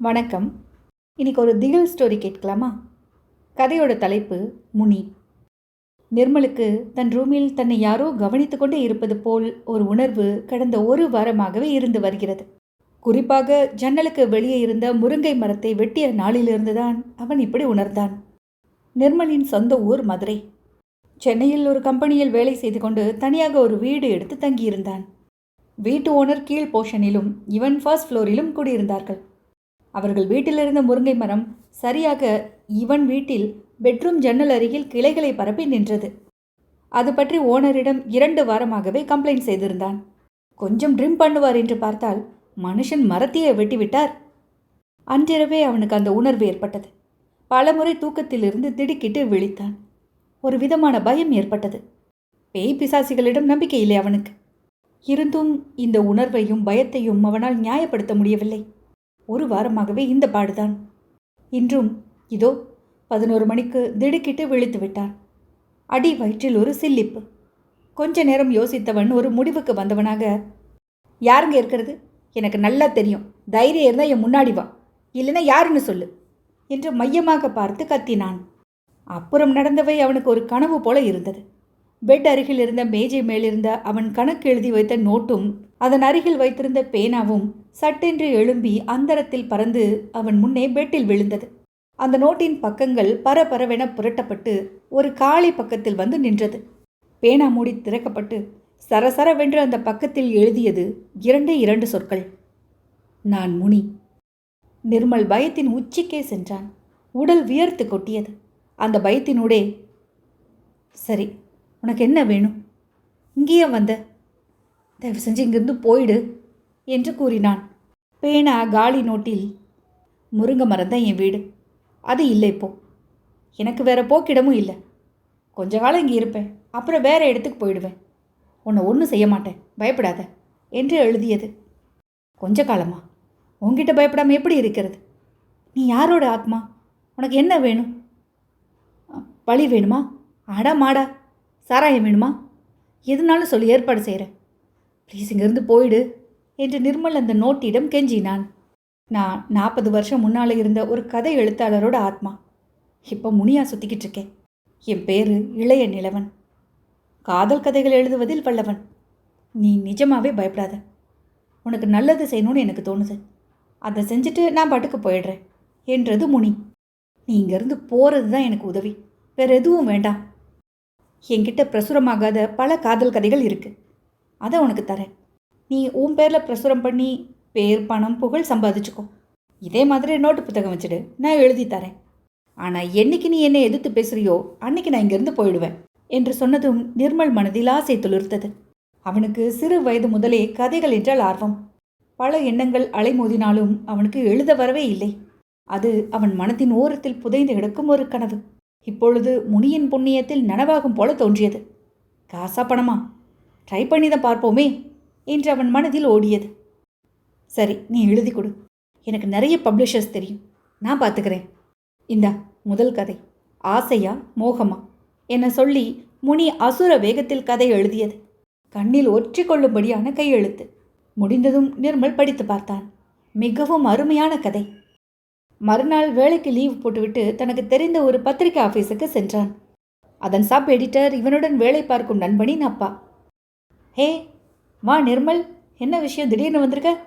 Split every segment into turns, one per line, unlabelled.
வணக்கம். இன்னைக்கு ஒரு திகில் ஸ்டோரி கேட்கலாமா? கதையோட தலைப்பு முனி. நிர்மலுக்கு தன் ரூமில் தன்னை யாரோ கவனித்து கொண்டே இருப்பது போல் ஒரு உணர்வு கடந்த ஒரு வாரமாகவே இருந்து வருகிறது. குறிப்பாக ஜன்னலுக்கு வெளியே இருந்த முருங்கை மரத்தை வெட்டிய நாளிலிருந்துதான் அவன் இப்படி உணர்ந்தான். நிர்மலின் சொந்த ஊர் மதுரை. சென்னையில் ஒரு கம்பெனியில் வேலை செய்து கொண்டு தனியாக ஒரு வீடு எடுத்து தங்கியிருந்தான். வீட்டு ஓனர் கீழ் போர்ஷனிலும் இவன் ஃபர்ஸ்ட் ஃப்ளோரிலும் குடியிருந்தார்கள். அவர்கள் வீட்டிலிருந்த முருங்கை மரம் சரியாக இவன் வீட்டில் பெட்ரூம் ஜன்னல் அருகில் கிளைகளை பரப்பி நின்றது. அது பற்றி ஓனரிடம் இரண்டு வாரமாகவே கம்ப்ளைண்ட் செய்திருந்தான். கொஞ்சம் ட்ரிம் பண்ணுவார் என்று பார்த்தால் மனுஷன் மரத்தையே வெட்டிவிட்டார். அன்றிரவே அவனுக்கு அந்த உணர்வு ஏற்பட்டது. பலமுறை தூக்கத்திலிருந்து திடுக்கிட்டு விழித்தான். ஒரு விதமான பயம் ஏற்பட்டது. பேய் பிசாசிகளிடம் நம்பிக்கை இல்லை அவனுக்கு. இருந்தும் இந்த உணர்வையும் பயத்தையும் அவனால் நியாயப்படுத்த முடியவில்லை. ஒரு வாரமாகவே இந்த பாடுதான். இன்றும் இதோ பதினோரு மணிக்கு திடுக்கிட்டு விழித்து விட்டான். அடி வயிற்றில் ஒரு சில்லிப்பு. கொஞ்ச நேரம் யோசித்தவன் ஒரு முடிவுக்கு வந்தவனாக யாருங்க இருக்கிறது? எனக்கு நல்லா தெரியும். தைரியம் இருந்தால் என் முன்னாடி வா. இல்லைன்னா யாருன்னு சொல்லு. என்று மையமாக பார்த்து கத்தினான். அப்புறம் நடந்தவை அவனுக்கு ஒரு கனவு போல இருந்தது. பெட் அருகில் இருந்த மேஜை மேலிருந்த அவன் கணக்கு எழுதி வைத்த நோட்டும் அதன் அருகில் வைத்திருந்த பேனாவும் சட்டென்று எழும்பி அந்தரத்தில் பறந்து அவன் முன்னே பெட்டில் விழுந்தது. அந்த நோட்டின் பக்கங்கள் பரபரவென புரட்டப்பட்டு ஒரு காளி பக்கத்தில் வந்து நின்றது. பேனா மூடி திறக்கப்பட்டு சரசரவென்று அந்த பக்கத்தில் எழுதியது இரண்டே இரண்டு சொற்கள். நான் முனி. நிர்மல் பயத்தின் உச்சிக்கே சென்றான். உடல் வியர்த்து கொட்டியது. அந்த பயத்தினூடே சரி உனக்கு என்ன வேணும்? இங்கேயே வந்த தயவு செஞ்சு இங்கிருந்து போயிடு என்று கூறினான். பேனா காலி நோட்டில் முருங்கை மரம் தான் என் வீடு அது இல்லை இப்போ எனக்கு வேற போக்கிடமும் இல்லை. கொஞ்ச காலம் இங்கே இருப்பேன் அப்புறம் வேற இடத்துக்கு போயிடுவேன். உன்னை ஒன்றும் செய்ய மாட்டேன் பயப்படாத என்று எழுதியது. கொஞ்ச காலமா? உன்கிட்ட பயப்படாமல் எப்படி இருக்கிறது? நீ யாரோட ஆத்மா? உனக்கு என்ன வேணும்? பழி வேணுமா? அடா மாடா சாராயம் வேணுமா? எதுனாலும் சொல்லி ஏற்பாடு செய்கிறேன் ப்ளீஸ் இங்கேருந்து போயிடு என்று நிர்மல் அந்த நோட்டிடம் கெஞ்சினான். நான் நாற்பது வருஷம் முன்னால் இருந்த ஒரு கதை எழுத்தாளரோட ஆத்மா. இப்போ முனியா சுற்றிக்கிட்டு இருக்கேன் என் பேர் இளைய நிலவன். காதல் கதைகள் எழுதுவதில் வல்லவன். நீ நிஜமாவே பயப்படாத. உனக்கு நல்லது செய்யணும்னு எனக்கு தோணுது. அதை செஞ்சுட்டு நான் பாட்டுக்கு போயிடுறேன் என்றது முனி. நீ இங்கேருந்து போகிறது தான் எனக்கு உதவி. வேறு எதுவும் வேண்டாம். என்கிட்ட பிரசுரமாகாத பல காதல் கதைகள் இருக்குது அதை உனக்கு தரேன். நீ உன் பேரில் பிரசுரம் பண்ணி பேர் பணம் புகழ் சம்பாதிச்சுக்கோ. இதே மாதிரி நோட்டு புத்தகம் வச்சுடு. நான் எழுதி தரேன். ஆனால் என்னைக்கு நீ என்னை எதிர்த்து பேசுறியோ அன்னைக்கு நான் இங்கேருந்து போயிடுவேன் என்று சொன்னதும் நிர்மல் மனதில் ஆசை துளிர்த்தது. அவனுக்கு சிறு வயது முதலே கதைகள் என்றால் ஆர்வம். பல எண்ணங்கள் அலைமோதினாலும் அவனுக்கு எழுத வரவே இல்லை. அது அவன் மனத்தின் ஓரத்தில் புதைந்து கிடக்கும் ஒரு கனவு. இப்பொழுது முனியின் புண்ணியத்தில் நனவாகும் போல தோன்றியது. காசா பணமா? ட்ரை பண்ணி தான் பார்ப்போமே என்று அவன் மனதில் ஓடியது. சரி நீ எழுதி கொடு. எனக்கு நிறைய பப்ளிஷர்ஸ் தெரியும். நான் பார்த்துக்கிறேன். இந்தா முதல் கதை. ஆசையா மோகமா? என சொல்லி முனி அசுர வேகத்தில் கதை எழுதியது. கண்ணில் ஒற்றிக்கொள்ளும்படியான கையெழுத்து. முடிந்ததும் நிர்மல் படித்து பார்த்தான். மிகவும் அருமையான கதை. மறுநாள் வேலைக்கு லீவ் போட்டுவிட்டு தனக்கு தெரிந்த ஒரு பத்திரிகை ஆஃபீஸுக்கு சென்றான். அதன் சப் எடிட்டர் இவனுடன் வேலை பார்க்கும் நண்பனின் அப்பா. ஹே வா நிர்மல் என்ன விஷயம் திடீர்னு வந்திருக்க?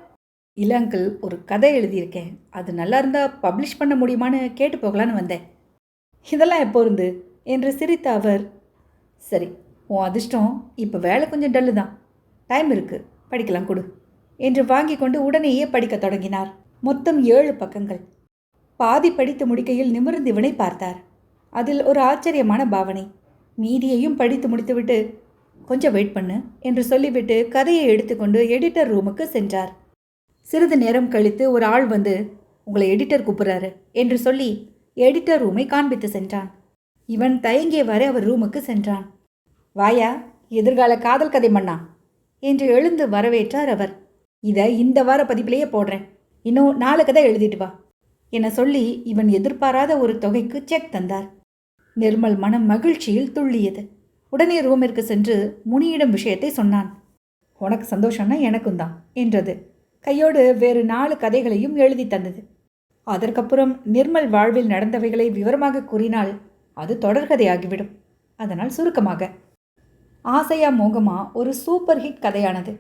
இல்லை அங்கிள் ஒரு கதை எழுதியிருக்கேன். அது நல்லா இருந்தால் பப்ளிஷ் பண்ண முடியுமான்னு கேட்டு போகலான்னு வந்தேன். இதெல்லாம் எப்போ இருந்து? என்று சிரித்த அவர். சரி உன் அதிர்ஷ்டம் இப்போ வேலை கொஞ்சம் டல்லு தான். டைம் இருக்குது படிக்கலாம் கொடு என்று வாங்கி கொண்டு உடனேயே படிக்கத் தொடங்கினார். மொத்தம் ஏழு பக்கங்கள். பாதி படித்து முடிக்கையில் நிமிர்ந்து இவனை பார்த்தார். அதில் ஒரு ஆச்சரியமான பாவனை. மீதியையும் படித்து முடித்துவிட்டு கொஞ்சம் வெயிட் பண்ணு என்று சொல்லிவிட்டு கதையை எடுத்துக்கொண்டு எடிட்டர் ரூமுக்கு சென்றார். சிறிது நேரம் கழித்து ஒரு ஆள் வந்து உங்களை எடிட்டர் கூப்பிடுறாரு என்று சொல்லி எடிட்டர் ரூமை காண்பித்து சென்றான். இவன் தயங்கிய வரை அவர் ரூமுக்கு சென்றான். வாயா எதிர்கால காதல் கதை மண்ணா என்று எழுந்து வரவேற்றார் அவர். இதை இந்த வார பதிப்பிலேயே போடுறேன். இன்னும் நாலு கதை எழுதிட்டு வா என சொல்லி இவன் எதிர்பாராத ஒரு தொகைக்கு செக் தந்தார். நிர்மல் மனம் மகிழ்ச்சியில் துள்ளியது. உடனே ரூமிற்கு சென்று முனியிடம் விஷயத்தை சொன்னான். உனக்கு சந்தோஷம்னா எனக்கும் தான் என்றது. கையோடு வேறு நாலு கதைகளையும் எழுதி தந்தது. அதற்கப்புறம் நிர்மல் வாழ்வில் நடந்தவைகளை விவரமாக கூறினால் அது தொடர்கதையாகிவிடும் அதனால் சுருக்கமாக ஆசையா மோகமா ஒரு சூப்பர் ஹிட் கதையானது.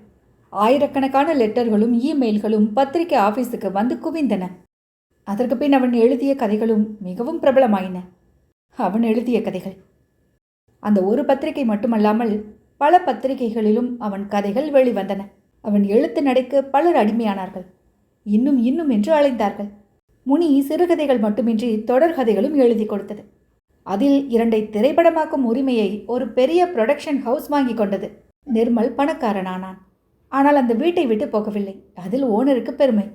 ஆயிரக்கணக்கான லெட்டர்களும் இமெயில்களும் பத்திரிகை ஆஃபீஸுக்கு வந்து குவிந்தன. அதற்கு பின் அவன் எழுதிய கதைகளும் மிகவும் பிரபலமாயின. அவன் எழுதிய கதைகள் அந்த ஒரு பத்திரிகை மட்டுமல்லாமல் பல பத்திரிகைகளிலும் அவன் கதைகள் வெளிவந்தன. அவன் எழுத்து நடைக்கு பலர் அடிமையானார்கள். இன்னும் இன்னும் என்று அழைந்தார்கள் முனி சிறுகதைகள் மட்டுமின்றி தொடர்கதைகளும் எழுதி கொடுத்தது. அதில் இரண்டை திரைப்படமாக்கும் உரிமையை ஒரு பெரிய ப்ரொடக்ஷன் ஹவுஸ் வாங்கி கொண்டது. நிர்மல் பணக்காரனானான். ஆனால் அந்த வீட்டை விட்டு போகவில்லை. அதில் ஓனருக்கு பெருமை.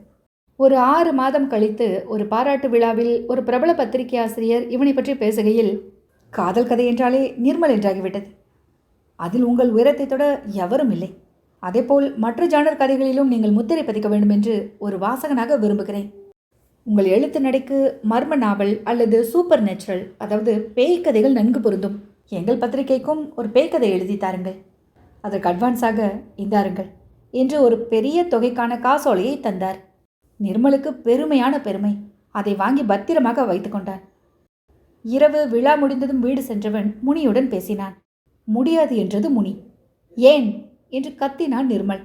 ஒரு ஆறு மாதம் கழித்து ஒரு பாராட்டு விழாவில் ஒரு பிரபல பத்திரிகை ஆசிரியர் இவனை பற்றி பேசுகையில் காதல் கதை என்றாலே நிர்மல் என்றாகிவிட்டது. அதில் உங்கள் உயரத்தை தொட எவரும் இல்லை. அதேபோல் மற்ற ஜானர் கதைகளிலும் நீங்கள் முத்திரை பதிக்க வேண்டும் என்று ஒரு வாசகனாக விரும்புகிறேன். உங்கள் எழுத்து நடைக்கு மர்ம நாவல் அல்லது சூப்பர் நேச்சுரல் அதாவது பேய் கதைகள் நன்கு பொருந்தும். எங்கள் பத்திரிகைக்கும் ஒரு பேய் கதை எழுதி தாருங்கள். அதற்கு அட்வான்ஸாக இந்தாருங்கள் என்று ஒரு பெரிய தொகைக்கான காசோலையை தந்தார். நிர்மலுக்கு பெருமையான பெருமை. அதை வாங்கி பத்திரமாக வைத்துக்கொண்டான் இரவு விழா முடிந்ததும் வீடு சென்றவன் முனியுடன் பேசினான். முடியாது என்றது முனி. ஏன்? என்று கத்தினான் நிர்மல்.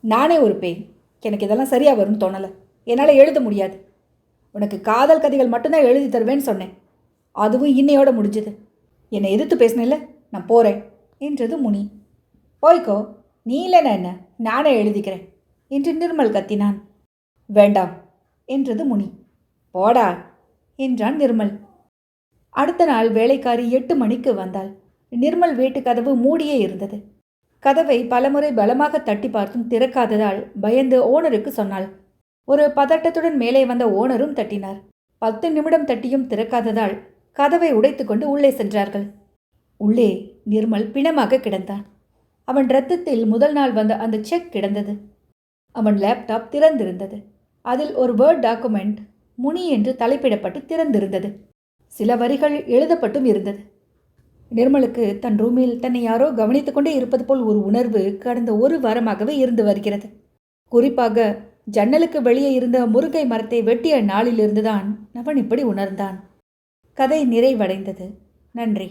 நானே ஒரு பேய். எனக்கு இதெல்லாம் சரியாக வரும்னு தோணலை. என்னால் எழுத முடியாது. உனக்கு காதல் கதைகள் மட்டும்தான் எழுதி தருவேன்னு சொன்னேன். அதுவும் இன்னையோட முடிஞ்சது. என்னை எதிர்த்து பேசினில்ல? நான் போகிறேன் என்றது முனி. போய்க்கோ. நீ இல்லைனா என்ன? நானே எழுதிக்கிறேன் என்று நிர்மல் கத்தினான். வேண்டாம் என்றது முனி. போடா என்றான் நிர்மல். அடுத்த நாள் வேலைக்காரி எட்டு மணிக்கு வந்தாள். நிர்மல் வீட்டு கதவு மூடியே இருந்தது. கதவை பலமுறை பலமாக தட்டி பார்த்தும் திறக்காததால் பயந்து ஓனருக்கு சொன்னாள். ஒரு பதட்டத்துடன் மேலே வந்த ஓனரும் தட்டினார். பத்து நிமிடம் தட்டியும் திறக்காததால் கதவை உடைத்துக்கொண்டு உள்ளே சென்றார்கள். உள்ளே நிர்மல் பிணமாக கிடந்தான். அவன் ரத்தத்தில் முதல் நாள் வந்த அந்த செக் கிடந்தது. அவன் லேப்டாப் திறந்திருந்தது. அதில் ஒரு வேர்ட் டாக்குமெண்ட் முனி என்று தலைப்பிடப்பட்டு திறந்திருந்தது. சில வரிகள் எழுதப்பட்டும் இருந்தது. நிர்மலுக்கு தன் ரூமில் தன்னை யாரோ கவனித்துக்கொண்டே இருப்பது போல் ஒரு உணர்வு கடந்த ஒரு வாரமாகவே இருந்து வருகிறது. குறிப்பாக ஜன்னலுக்கு வெளியே இருந்த முருங்கை மரத்தை வெட்டிய நாளிலிருந்துதான் அவன் இப்படி உணர்ந்தான். கதை நிறைவடைந்தது. நன்றி.